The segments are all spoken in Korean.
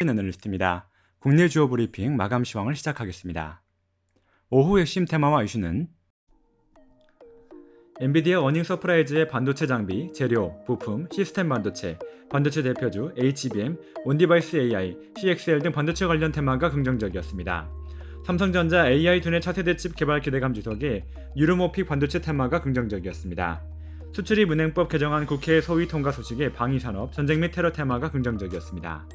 애널리스트입니다. 국내 주요 브리핑 마감 시황을 시작하겠습니다. 오후 핵심 테마와 이슈는 엔비디아 어닝 서프라이즈의 반도체 장비, 재료, 부품, 시스템 반도체, 반도체 대표주, HBM, 온디바이스 AI, CXL 등 반도체 관련 테마가 긍정적이었습니다. 삼성전자 AI 두뇌 차세대 칩 개발 기대감 지속에 유르모픽 반도체 테마가 긍정적이었습니다. 수출입 은행법 개정안 국회 소위 통과 소식에 방위산업, 전쟁 및 테러 테마가 긍정적이었습니다.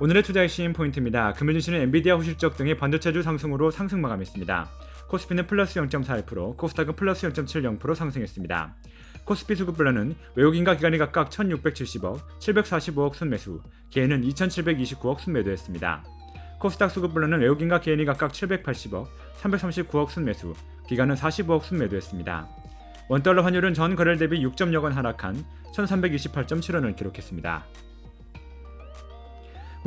오늘의 투자 핵심 포인트입니다. 금일 증시는 엔비디아 후실적 등의 반도체주 상승으로 상승 마감했습니다. 코스피는 플러스 0.41%, 코스닥은 플러스 0.70% 상승했습니다. 코스피 수급별로는 외국인과 기관이 각각 1,670억, 745억 순매수, 개인은 2,729억 순매도했습니다. 코스닥 수급별로는 외국인과 개인이 각각 780억, 339억 순매수, 기관은 45억 순매도했습니다. 원달러 환율은 전 거래일 대비 6.0원 하락한 1,328.7원을 기록했습니다.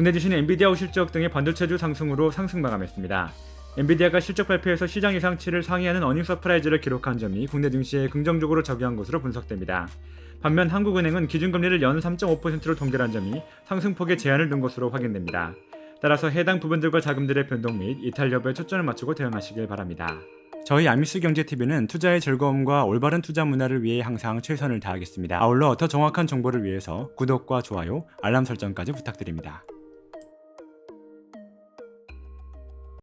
국내 지수는 엔비디아 후 실적 등의 반도체주 상승으로 상승 마감했습니다. 엔비디아가 실적 발표에서 시장 예상치를 상회하는 어닝 서프라이즈를 기록한 점이 국내 증시에 긍정적으로 작용한 것으로 분석됩니다. 반면 한국은행은 기준금리를 연 3.5%로 동결한 점이 상승폭에 제한을 둔 것으로 확인됩니다. 따라서 해당 부분들과 자금들의 변동 및 이탈 여부에 초점을 맞추고 대응하시길 바랍니다. 저희 아미스 경제TV는 투자의 즐거움과 올바른 투자 문화를 위해 항상 최선을 다하겠습니다. 아울러 더 정확한 정보를 위해서 구독과 좋아요, 알람 설정까지 부탁드립니다.